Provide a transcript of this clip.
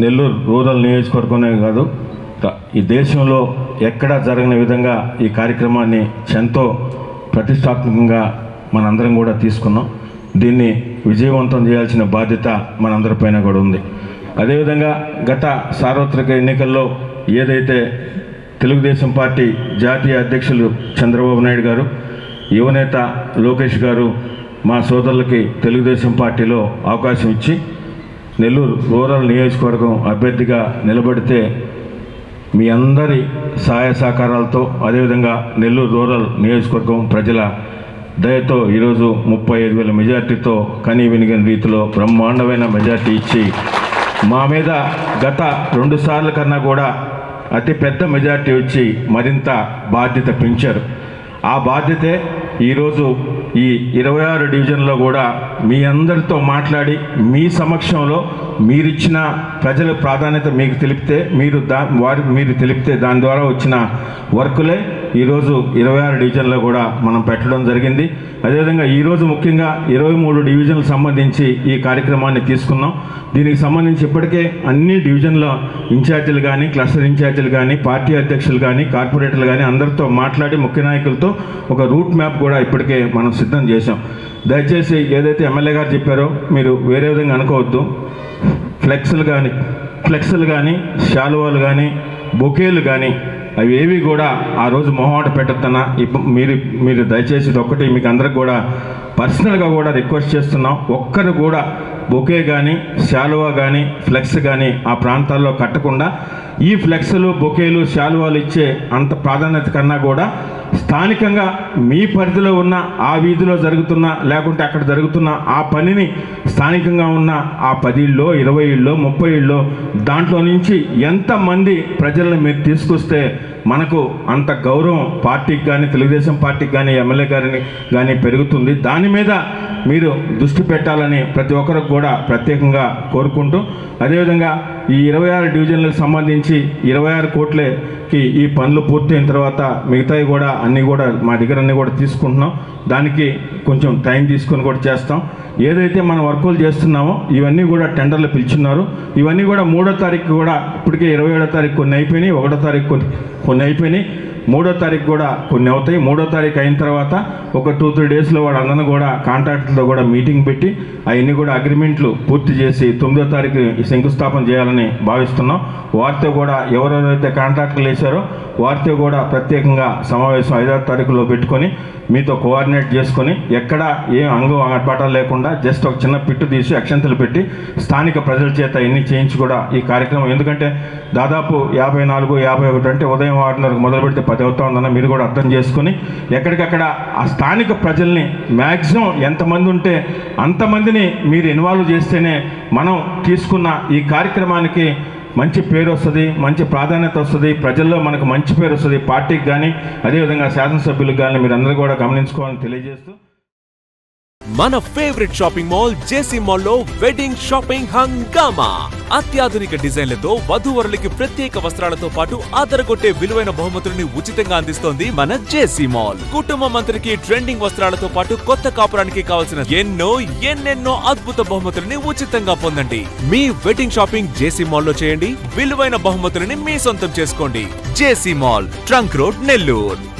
Nellore rural నియోజకవర్గమే కాదు ఈ దేశంలో ఎక్కడా జరగని విధంగా ఈ కార్యక్రమాన్ని ఎంతో ప్రతిష్టాత్మకంగా మనందరం కూడా తీసుకున్నాం. దీన్ని విజయవంతం చేయాల్సిన బాధ్యత మనందరిపైన కూడా ఉంది. అదేవిధంగా గత సార్వత్రిక ఎన్నికల్లో ఏదైతే తెలుగుదేశం పార్టీ జాతీయ అధ్యక్షులు చంద్రబాబు నాయుడు గారు యువనేత లోకేష్ గారు మా సోదరులకి తెలుగుదేశం పార్టీలో అవకాశం ఇచ్చి నెల్లూరు రూరల్ నియోజకవర్గం అభ్యర్థిగా నిలబడితే మీ అందరి సహాయ సహకారాలతో అదేవిధంగా నెల్లూరు రూరల్ నియోజకవర్గం ప్రజల దయతో ఈరోజు ముప్పై ఐదు వేల మెజార్టీతో కనీ వినిగిన రీతిలో బ్రహ్మాండమైన మెజార్టీ ఇచ్చి మా మీద గత రెండు సార్ల కన్నా కూడా అతి పెద్ద మెజార్టీ వచ్చి మరింత బాధ్యత పెంచారు. ఆ బాధ్యతే ఈరోజు ఈ ఇరవై ఆరు డివిజన్లో కూడా మీ అందరితో మాట్లాడి మీ సమక్షంలో మీరిచ్చిన ప్రజల ప్రాధాన్యత మీకు తెలిపితే మీరు దా వారి మీరు తెలిపితే దాని ద్వారా వచ్చిన వర్కులే ఈరోజు ఇరవై ఆరు డివిజన్లో కూడా మనం పెట్టడం జరిగింది. అదేవిధంగా ఈరోజు ముఖ్యంగా ఇరవై మూడు డివిజన్లకు సంబంధించి ఈ కార్యక్రమాన్ని తీసుకున్నాం. దీనికి సంబంధించి ఇప్పటికే అన్ని డివిజన్ల ఇన్ఛార్జీలు కానీ క్లస్టర్ ఇన్ఛార్జీలు కానీ పార్టీ అధ్యక్షులు కానీ కార్పొరేటర్లు కానీ అందరితో మాట్లాడి ముఖ్య నాయకులతో ఒక రూట్ మ్యాప్ కూడా ఇప్పటికే మనం సిద్ధం చేశాం. దయచేసి ఏదైతే ఎమ్మెల్యే గారు చెప్పారో మీరు వేరే విధంగా అనుకోవద్దు. ఫ్లెక్స్లు కానీ ఫ్లెక్స్లు కానీ శాలువాలు కానీ బొకేలు కానీ అవి ఏవి కూడా ఆ రోజు మొహమాట పెట్టద్దన్నా. మీరు మీరు దయచేసి ఒకటి మీకు అందరికి కూడా పర్సనల్గా కూడా రిక్వెస్ట్ చేస్తున్నాం. ఒక్కరు కూడా బొకే కానీ శాలువా కానీ ఫ్లెక్స్ కానీ ఆ ప్రాంతాల్లో కట్టకుండా ఈ ఫ్లెక్స్లు బొకేలు శాలువాలు ఇచ్చే అంత ప్రాధాన్యత కన్నా కూడా స్థానికంగా మీ పరిధిలో ఉన్న ఆ వీధిలో జరుగుతున్న లేకుంటే అక్కడ జరుగుతున్న ఆ పనిని స్థానికంగా ఉన్న ఆ పది ఇళ్ళో ఇరవై ఇళ్ళో ముప్పై ఇళ్ళో దాంట్లో నుంచి ఎంతమంది ప్రజలను మీరు తీసుకొస్తే మనకు అంత గౌరవం పార్టీకి కానీ తెలుగుదేశం పార్టీకి కానీ ఎమ్మెల్యే గారిని కానీ పెరుగుతుంది. దాని మీద మీరు దృష్టి పెట్టాలని ప్రతి ఒక్కరికి కూడా ప్రత్యేకంగా కోరుకుంటూ అదేవిధంగా ఈ ఇరవై ఆరు డివిజన్లకు సంబంధించి ఇరవై ఆరు కోట్లకి ఈ పనులు పూర్తయిన తర్వాత మిగతావి కూడా అన్నీ కూడా మా దగ్గర అన్నీ కూడా తీసుకుంటున్నాం. దానికి కొంచెం టైం తీసుకొని కూడా చేస్తాం. ఏదైతే మనం వర్కులు చేస్తున్నామో ఇవన్నీ కూడా టెండర్లు పిలుచున్నారు. ఇవన్నీ కూడా మూడో తారీఖు కూడా ఇప్పటికే ఇరవై ఏడో తారీఖు కొన్ని అయిపోయినాయి ఒకటో తారీఖు కొన్ని కొన్ని అయిపోయినాయి. మూడో తారీఖు కూడా కొన్ని అవుతాయి. మూడో తారీఖు అయిన తర్వాత ఒక టూ త్రీ డేస్లో వాళ్ళందరినీ కూడా కాంట్రాక్టర్తో కూడా మీటింగ్ పెట్టి అవన్నీ కూడా అగ్రిమెంట్లు పూర్తి చేసి తొమ్మిదో తారీఖు శంకుస్థాపన చేయాలని భావిస్తున్నాం. వారితో కూడా ఎవరెవరైతే కాంట్రాక్టర్లు వేశారో వారితో కూడా ప్రత్యేకంగా సమావేశం ఐదారు తారీఖులో పెట్టుకొని మీతో కోఆర్డినేట్ చేసుకొని ఎక్కడ ఏ అంగం ఆటపాటాలు లేకుండా జస్ట్ ఒక చిన్న పిట్టు తీసి అక్షంతలు పెట్టి స్థానిక ప్రజల చేత ఎన్ని చేయించి కూడా ఈ కార్యక్రమం ఎందుకంటే దాదాపు యాభై నాలుగు యాభై ఒకటి అంటే ఉదయం ఆరున్నరకు మొదలు పెడితే పది ఉందని మీరు కూడా అర్థం చేసుకుని ఎక్కడికక్కడ ఆ స్థానిక ప్రజల్ని మ్యాక్సిమం ఎంతమంది ఉంటే అంతమందిని మీరు ఇన్వాల్వ్ చేస్తేనే మనం తీసుకున్న ఈ కార్యక్రమానికి మంచి పేరు వస్తుంది మంచి ప్రాధాన్యత వస్తుంది ప్రజల్లో మనకు మంచి పేరు వస్తుంది పార్టీకి కానీ అదేవిధంగా శాసనసభ్యులకు కానీ మీరు అందరూ కూడా గమనించుకోవాలని తెలియజేస్తూ మన ఫేవరెట్ షాపింగ్ మాల్ జేసీ మాల్లో వెడ్డింగ్ షాపింగ్ హంగామా. అత్యాధునిక డిజైన్లతో వధువరులకి ప్రత్యేక వస్త్రాలతో పాటు అదరగొట్టే విలువైన బహుమతుల్ని ఉచితంగా అందిస్తోంది మన జేసీ మాల్ కుటుంబం అంతరికి ట్రెండింగ్ వస్త్రాలతో పాటు కొత్త కాపురానికి కావాల్సిన ఎన్నో ఎన్నెన్నో అద్భుత బహుమతుల్ని ఉచితంగా పొందండి. మీ వెడ్డింగ్ షాపింగ్ జేసీ మాల్లో చేయండి. విలువైన బహుమతులని మీ సొంతం చేసుకోండి. JC mall trunk road Nellore